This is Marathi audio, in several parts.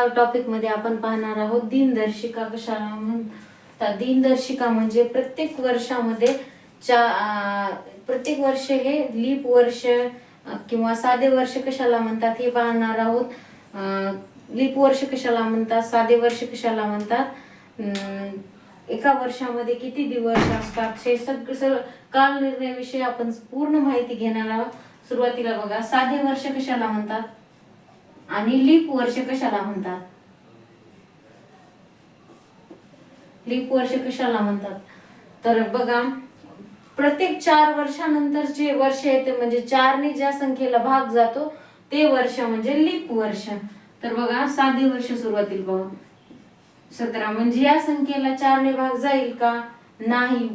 ह्या टॉपिकमध्ये आपण पाहणार आहोत दिनदर्शिका कशाला म्हणतात? दिनदर्शिका म्हणजे प्रत्येक वर्षामध्ये चा प्रत्येक वर्ष हे लीप वर्ष किंवा साधे वर्ष कशाला म्हणतात हे पाहणार आहोत. लीप वर्ष कशाला म्हणतात? साधे वर्ष कशाला म्हणतात? एका वर्षामध्ये किती दिवस असतात? हे सगळं सगळं काल निर्णयाविषयी आपण पूर्ण माहिती घेणार आहोत. सुरुवातीला बघा साधे वर्ष कशाला म्हणतात? आणि लीप वर्ष कशाला म्हणतात? लीप वर्ष कशाला म्हणतात? तर बघा प्रत्येक चार वर्षानंतर जे वर्ष येते म्हणजे चारने ज्या संख्येला भाग जातो ते वर्ष म्हणजे लीप वर्ष तर बघा साधे वर्ष सुरुवातील बघा. सतरा म्हणजे या संख्येला चारने भाग जाईल का? नाही.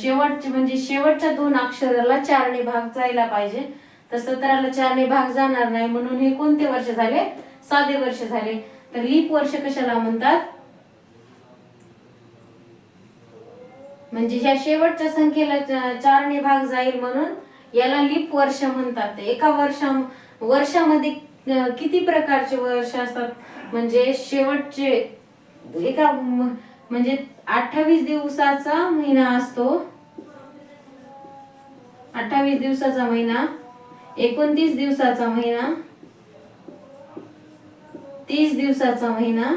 शेवटचे म्हणजे शेवटच्या दोन अक्षराला चारने भाग जायला पाहिजे. तर सतराला चारने भाग जाणार नाही म्हणून हे कोणते वर्ष झाले? साधे वर्ष झाले. तर लीप वर्ष कशाला म्हणतात? म्हणजे ह्या शेवटच्या संख्येला चारने भाग जाईल म्हणून याला लीप वर्ष म्हणतात. एका वर्षा वर्षामध्ये किती प्रकारचे वर्ष असतात? म्हणजे शेवटचे एका म्हणजे अठ्ठावीस दिवसाचा महिना असतो. अठ्ठावीस दिवसाचा महिना. एकोणतीस दिवसाचा महिना. तीस दिवसाचा महिना.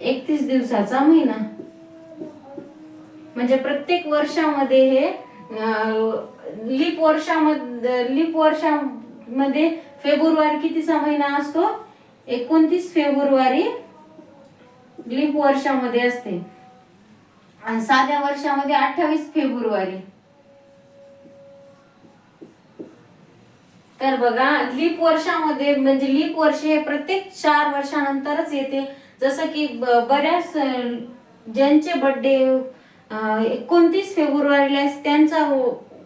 एकतीस दिवसाचा महिना. म्हणजे प्रत्येक वर्षामध्ये हे लीप वर्षामध्ये लीप वर्षामध्ये फेब्रुवारी कितीचा महिना असतो? एकोणतीस फेब्रुवारी लीप वर्षामध्ये असते. आणि साध्या वर्षामध्ये अठ्ठावीस फेब्रुवारी. तर बघा लीप वर्षामध्ये म्हणजे लीप वर्ष हे प्रत्येक चार वर्षानंतरच येते. जसं की बऱ्याच ज्यांचे बर्थडे एकोणतीस फेब्रुवारीला त्यांचा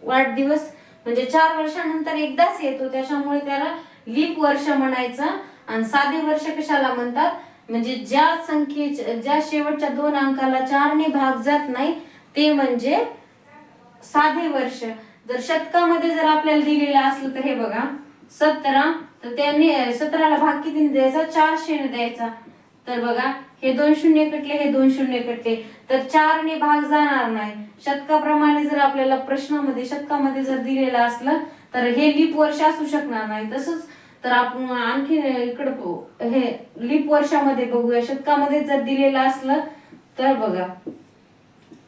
वाढदिवस म्हणजे चार वर्षानंतर एकदाच येतो. त्याच्यामुळे त्याला लीप वर्ष म्हणायचं. आणि साधे वर्ष कशाला म्हणतात? म्हणजे ज्या संख्ये ज्या शेवटच्या दोन अंकाला चारने भाग जात नाही ते म्हणजे साधे वर्ष. जर शतकामध्ये जर आपल्याला दिलेलं असलं तर हे बघा सतरा तर त्यांनी सतराला भाग किती द्यायचा? चारशे द्यायचा. तर बघा हे दोन शून्य कटले हे दोन शून्य कटले. तर चारने भाग जाणार नाही. शतकाप्रमाणे जर आपल्याला प्रश्नामध्ये शतकामध्ये जर दिलेलं असलं तर हे लीप वर्ष असू शकणार नाही. तसंच तर आपण आणखी इकडं हे लीप वर्षामध्ये बघूया. शतकामध्ये जर दिलेलं असलं तर बघा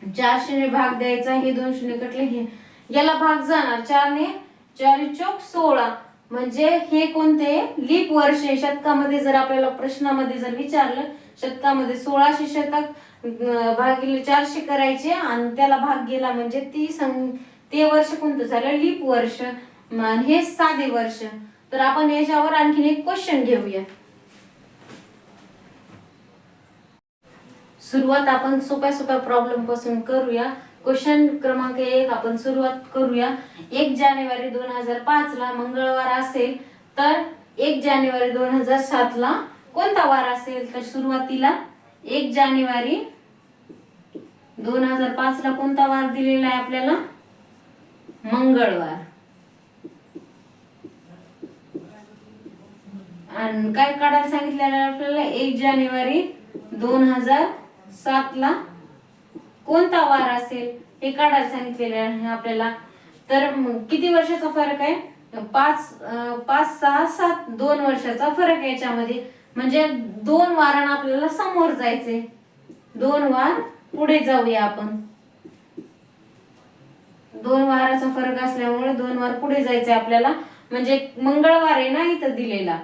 चारशेने भाग द्यायचा हे दोन शून्य कटले हे याला भाग जाणार चारने चार चौक सोळा. म्हणजे हे कोणते? लीप वर्ष. आहे शतकामध्ये जर आपल्याला प्रश्नामध्ये जर विचारलं शतकामध्ये सोळाशे शतक भागिले चारशे करायचे आणि त्याला भाग गेला म्हणजे ती सं ते वर्ष कोणतं झालं? लीप वर्ष. हे साधे वर्ष. तर आपण याच्यावर आणखीन एक क्वेश्चन घेऊया. सुरुवात आपण सोप्या सोप्या प्रॉब्लेमपासून करूया. क्वेश्चन क्रमांक एक आपण सुरुवात करूया. एक जानेवारी दोन हजार पाच ला मंगळवार असेल तर एक जानेवारी दोन हजार सात ला कोणता वार असेल? तर सुरुवातीला एक जानेवारी दोन हजार पाच ला कोणता वार दिलेला आहे आपल्याला? मंगळवार. आणि काय काढायला सांगितलेलं आहे आपल्याला? एक जानेवारी दोन हजार सात ला कोणता वार असेल हे काढायला सांगितलेले आहे आपल्याला. तर किती वर्षाचा फरक आहे? पाच पाच सहा सात दोन वर्षाचा फरक आहे याच्यामध्ये. म्हणजे दोन वारांना आपल्याला समोर जायचे दोन वार पुढे जाऊया आपण. दोन वाराचा फरक असल्यामुळे दोन वार पुढे जायचंय आपल्याला. म्हणजे मंगळवार आहे ना इथं दिलेला.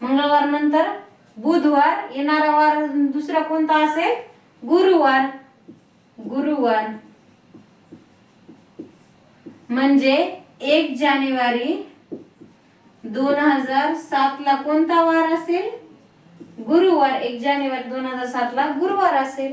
मंगळवार नंतर बुधवार येणारा वार दुसरा कोणता असेल? गुरुवार गुरुवार म्हणजे एक जानेवारी दोन हजार सात ला कोणता वार असेल? गुरुवार एक जानेवारी दोन हजार सात ला गुरुवार असेल.